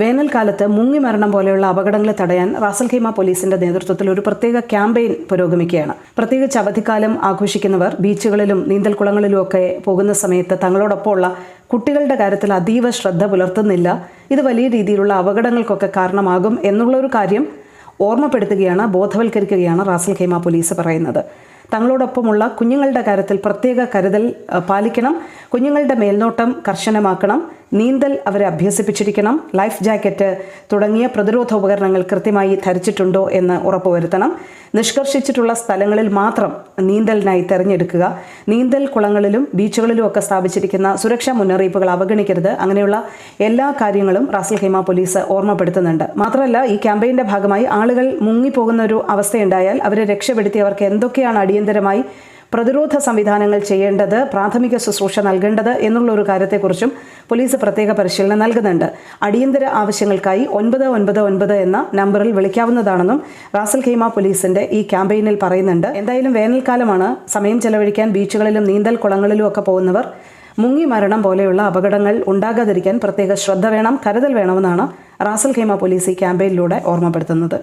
വേനൽക്കാലത്ത് മുങ്ങിമരണം പോലെയുള്ള അപകടങ്ങളെ തടയാൻ റാസൽഖീമ പോലീസിന്റെ നേതൃത്വത്തിൽ ഒരു പ്രത്യേക ക്യാമ്പയിൻ പുരോഗമിക്കുകയാണ്. പ്രത്യേകിച്ച് അവധിക്കാലം ആഘോഷിക്കുന്നവർ ബീച്ചുകളിലും നീന്തൽക്കുളങ്ങളിലും ഒക്കെ പോകുന്ന സമയത്ത് തങ്ങളോടൊപ്പമുള്ള കുട്ടികളുടെ കാര്യത്തിൽ അതീവ ശ്രദ്ധ പുലർത്തുന്നില്ല. ഇത് വലിയ രീതിയിലുള്ള അപകടങ്ങൾക്കൊക്കെ കാരണമാകും എന്നുള്ള ഒരു കാര്യം ഓർമ്മപ്പെടുത്തുകയാണ് ബോധവൽക്കരിക്കുകയാണ് റാസൽ ഖൈമ പോലീസ് പറയുന്നത്. തങ്ങളോടൊപ്പമുള്ള കുഞ്ഞുങ്ങളുടെ കാര്യത്തിൽ പ്രത്യേക കരുതൽ പാലിക്കണം. കുഞ്ഞുങ്ങളുടെ മേൽനോട്ടം കർശനമാക്കണം. നീന്തൽ അവരെ അഭ്യസിപ്പിച്ചിരിക്കണം. ലൈഫ് ജാക്കറ്റ് തുടങ്ങിയ പ്രതിരോധ ഉപകരണങ്ങൾ കൃത്യമായി ധരിച്ചിട്ടുണ്ടോ എന്ന് ഉറപ്പുവരുത്തണം. നിഷ്കർഷിച്ചിട്ടുള്ള സ്ഥലങ്ങളിൽ മാത്രം നീന്തലിനായി തിരഞ്ഞെടുക്കുക. നീന്തൽ കുളങ്ങളിലും ബീച്ചുകളിലും ഒക്കെ സ്ഥാപിച്ചിരിക്കുന്ന സുരക്ഷാ മുന്നറിയിപ്പുകൾ അവഗണിക്കരുത്. അങ്ങനെയുള്ള എല്ലാ കാര്യങ്ങളും റാസൽ ഖൈമ പോലീസ് ഓർമ്മപ്പെടുത്തുന്നുണ്ട്. മാത്രമല്ല ഈ ക്യാമ്പയിന്റെ ഭാഗമായി ആളുകൾ മുങ്ങിപ്പോകുന്ന ഒരു അവസ്ഥയുണ്ടായാൽ അവരെ രക്ഷപ്പെടുത്തി അവർക്ക് എന്തൊക്കെയാണ് അടിയന്തരമായി പ്രതിരോധ സംവിധാനങ്ങൾ ചെയ്യേണ്ടത് പ്രാഥമിക ശുശ്രൂഷ നൽകേണ്ടത് എന്നുള്ള ഒരു കാര്യത്തെക്കുറിച്ചും പോലീസ് പ്രത്യേക പരിശീലനം നൽകുന്നുണ്ട്. അടിയന്തര ആവശ്യങ്ങൾക്കായി ഒൻപത് ഒൻപത് ഒൻപത് എന്ന നമ്പറിൽ വിളിക്കാവുന്നതാണെന്നും റാസൽ ഖൈമ പോലീസിന്റെ ഈ ക്യാമ്പയിനിൽ പറയുന്നുണ്ട്. എന്തായാലും വേനൽക്കാലമാണ്. സമയം ചെലവഴിക്കാൻ ബീച്ചുകളിലും നീന്തൽ കുളങ്ങളിലും ഒക്കെ പോകുന്നവർ മുങ്ങി മരണം പോലെയുള്ള അപകടങ്ങൾ ഉണ്ടാകാതിരിക്കാൻ പ്രത്യേക ശ്രദ്ധ വേണം കരുതൽ വേണമെന്നാണ് റാസൽ ഖൈമ പോലീസ് ഈ ക്യാമ്പയിനിലൂടെ ഓർമ്മപ്പെടുത്തുന്നത്.